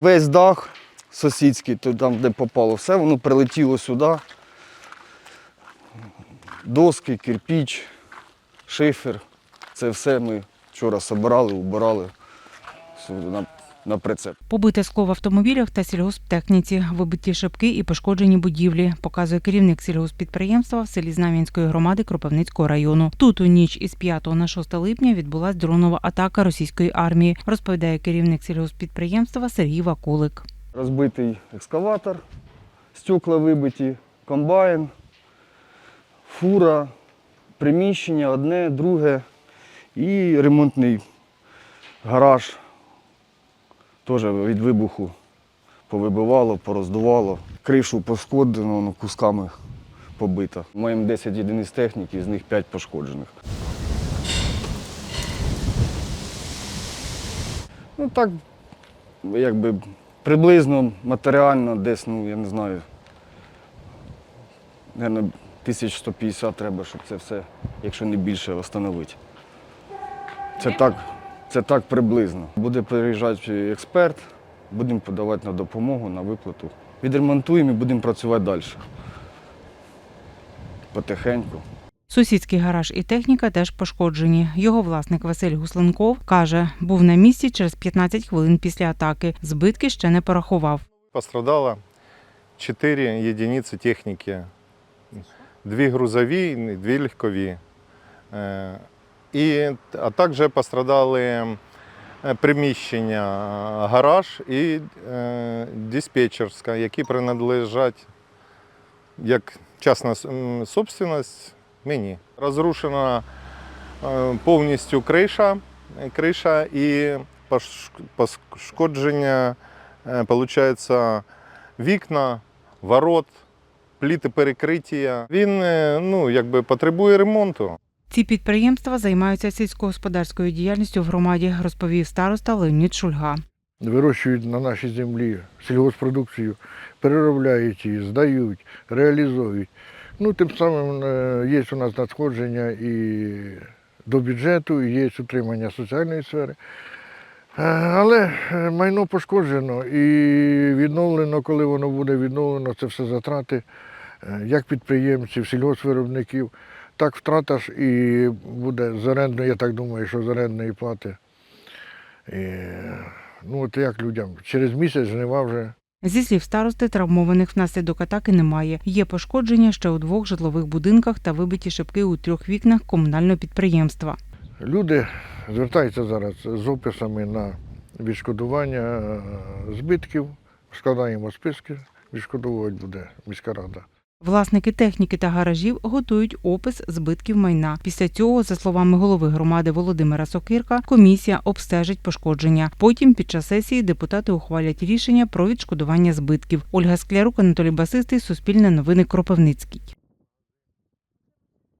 Весь дах сусідський, то там, де попало, все воно прилетіло сюди. Доски, кирпіч, шифер. Це все ми вчора збирали, убирали на, прицеп. Побите скло в автомобілях та сільгосптехніці, вибиті шибки і пошкоджені будівлі, показує керівник сільгоспідприємства в селі Знам'янської громади Кропивницького району. Тут у ніч із 5 на 6 липня відбулась дронова атака російської армії, розповідає керівник сільгоспідприємства Сергій Вакулик. Розбитий екскаватор, стекла вибиті, комбайн, фура, приміщення одне, друге і ремонтний гараж. Теж від вибуху повибивало, пороздувало. Кришу пошкоджено, ну, кусками побита. Маємо 10 єдиниць техніки, з них 5 пошкоджених. Ну так, якби приблизно матеріально десь, ну я не знаю, Наверно, 1150 треба, щоб це все, якщо не більше, встановити. Це так, це так приблизно. Буде приїжджати експерт, будемо подавати на допомогу, на виплату. Відремонтуємо і будемо працювати далі. Потихеньку. Сусідський гараж і техніка теж пошкоджені. Його власник Василь Гусленков каже, був на місці через 15 хвилин після атаки. Збитки ще не порахував. Пострадало 4 единицы техники. Дві грузові, дві легкові. Е, І, а також пострадали е, приміщення, гараж і е, диспетчерська, які принадлежать як частна с- м, собственность мені. Розрушена е, повністю криша, криша і пош- пошкодження, е, вікна, ворот, пліти перекриття. Він е, ну, якби потребує ремонту. Ці підприємства займаються сільськогосподарською діяльністю в громаді, розповів староста Леонід Шульга. вирощують на нашій землі сільгоспродукцію, переробляють її, здають, реалізують. Ну, тим самим е, є у нас надходження і до бюджету, і є утримання соціальної сфери. Е, Але е, майно пошкоджено і відновлено, коли воно буде відновлено, це все затрати як підприємців, сільгоспвиробників, так втрата ж і буде з орендної, я так думаю, що з орендної плати. І, ну от як людям, через місяць жнива вже Зі слів старости, травмованих внаслідок атаки немає. Є пошкодження ще у двох житлових будинках та вибиті шибки у трьох вікнах комунального підприємства. люди звертаються зараз з описами на відшкодування е, збитків, складаємо списки, відшкодовувати буде міська рада. Власники техніки та гаражів готують опис збитків майна. Після цього, за словами голови громади Володимира Сокирка, комісія обстежить пошкодження. Потім під час сесії депутати ухвалять рішення про відшкодування збитків. Ольга Склярук, Анатолій Басистий, Суспільне новини Кропивницький.